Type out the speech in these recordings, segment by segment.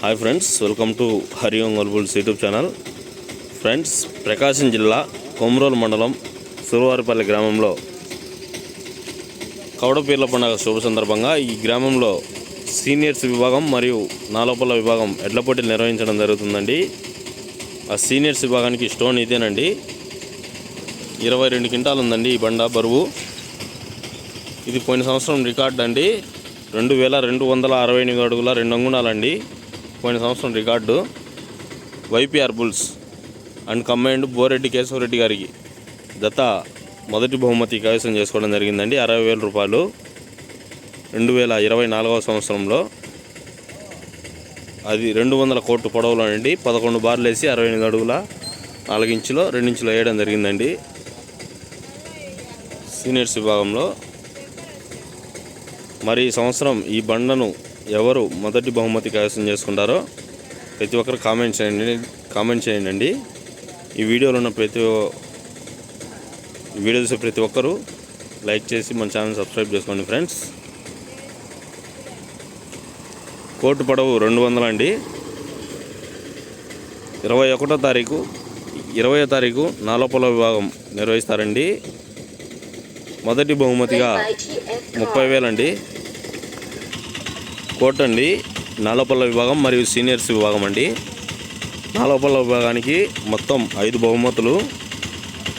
Hi friends welcome to Hari Ongole bulls YouTube channel. Friends Prakasam జిల్లా కొమరోలు మండలం సురవారిపల్లి గ్రామంలో కౌడపీర్ల పండుగ శుభ సందర్భంగా ఈ గ్రామంలో సీనియర్స్ విభాగం మరియు నాలోపల్ల విభాగం ఎడ్ల పోటీలు నిర్వహించడం జరుగుతుందండి. ఆ సీనియర్స్ విభాగానికి స్టోన్ ఇదేనండి. ఇరవై రెండు క్వింటాలు ఉందండి ఈ బండ బరువు. ఇది పోయిన సంవత్సరం రికార్డ్ అండి. రెండు వేల రెండు వందల అరవై ఎనిమిది అడుగుల రెండు అంగుణాలండి. పోయిన సంవత్సరం record YPR bulls and combined Boreddy Keshava Reddy గారికి గత మొదటి బహుమతి కైవసం చేసుకోవడం జరిగిందండి. అరవై వేల రూపాయలు రెండు వేల ఇరవై నాలుగవ సంవత్సరంలో అది రెండు వందల కోట్లు పొడవులో అండి. పదకొండు బార్లు వేసి అరవై ఎనిమిది అడుగుల నాలుగు ఇంచులో రెండు వేయడం జరిగిందండి. సీనియర్స్ విభాగంలో మరి ఈ సంవత్సరం ఈ బండను ఎవరు మొదటి బహుమతి కైవసం చేసుకుంటారో ప్రతి ఒక్కరు కామెంట్ చేయండి కామెంట్ చేయండి. అండి ఈ వీడియోలో ఉన్న ప్రతి వీడియో చూసే ప్రతి ఒక్కరూ లైక్ చేసి మన ఛానల్ సబ్స్క్రైబ్ చేసుకోండి ఫ్రెండ్స్. కోర్టు పడవు రెండు వందలు అండి. ఇరవై ఒకటో తారీఖు ఇరవయో తారీఖు నాలోపల విభాగం నిర్వహిస్తారండి. మొదటి బహుమతిగా ముప్పై వేలండి. కోట్ అండి. నాలోపల్ల విభాగం మరియు సీనియర్స్ విభాగం అండి. నాలోపల్ల విభాగానికి మొత్తం ఐదు బహుమతులు.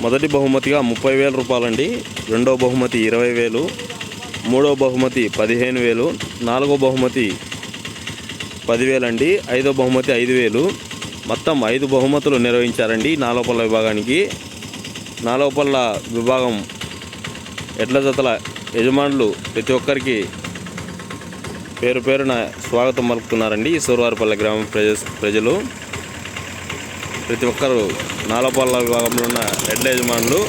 మొదటి బహుమతిగా ముప్పై వేల రూపాయలండి. రెండో బహుమతి ఇరవై వేలు. మూడో బహుమతి పదిహేను వేలు. నాలుగో బహుమతి పదివేలండి ఐదో బహుమతి ఐదు వేలు. మొత్తం ఐదు బహుమతులు నిర్వహించారండి నాలోపల్ల విభాగానికి. నాలోపల్ల విభాగం ఎడ్ల జతల యజమానులు ప్రతి ఒక్కరికి పేరు పేరున స్వాగతం పలుకుతున్నారండి ఈ సూరవారిపల్లె గ్రామ ప్రజ ప్రజలు. ప్రతి ఒక్కరు నాలపల్ల విభాగంలో ఉన్న ఎడ్ల యజమానులు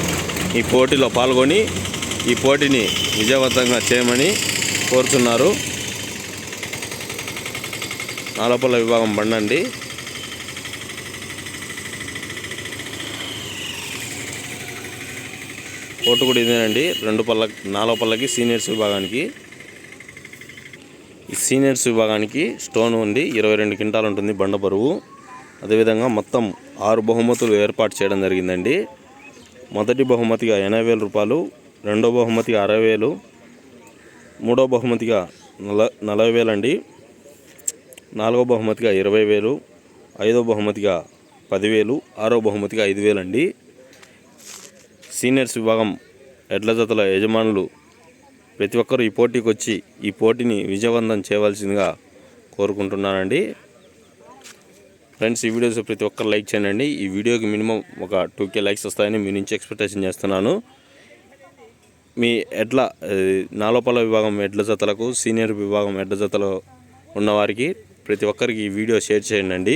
ఈ పోటీలో పాల్గొని ఈ పోటీని విజయవంతంగా చేయమని కోరుతున్నారు. నాలపల్ల విభాగం బండండి. కోటు కూడా ఇదేనండి. రెండు పళ్ళ నాలుగు పళ్ళకి సీనియర్స్ విభాగానికి. సీనియర్స్ విభాగానికి స్టోన్ ఉంది ఇరవై రెండు క్వింటాలు ఉంటుంది బండ బరువు. అదేవిధంగా మొత్తం ఆరు బహుమతులు ఏర్పాటు చేయడం జరిగిందండి. మొదటి బహుమతిగా ఎనభై వేల రూపాయలు రెండో బహుమతిగా అరవై వేలు మూడో బహుమతిగా నల నలభై వేలండి. నాలుగో బహుమతిగా ఇరవై వేలు ఐదో బహుమతిగా పదివేలు ఆరో బహుమతిగా ఐదు వేలండి. సీనియర్స్ విభాగం ఎడ్ల జతల యజమానులు ప్రతి ఒక్కరూ ఈ పోటీకి వచ్చి ఈ పోటీని విజయవంతం చేయవలసిందిగా కోరుకుంటున్నానండి. ఫ్రెండ్స్ ఈ వీడియోస్ ప్రతి ఒక్కరు లైక్ చేయండి. ఈ వీడియోకి మినిమం ఒక టూ కే లైక్స్ వస్తాయని మీ నుంచి ఎక్స్పెక్టేషన్ చేస్తున్నాను. మీ ఎడ్ల నాలోపల విభాగం ఎడ్ల జతలకు సీనియర్ విభాగం ఎడ్ల జతలో ఉన్నవారికి ప్రతి ఒక్కరికి ఈ వీడియో షేర్ చేయండి.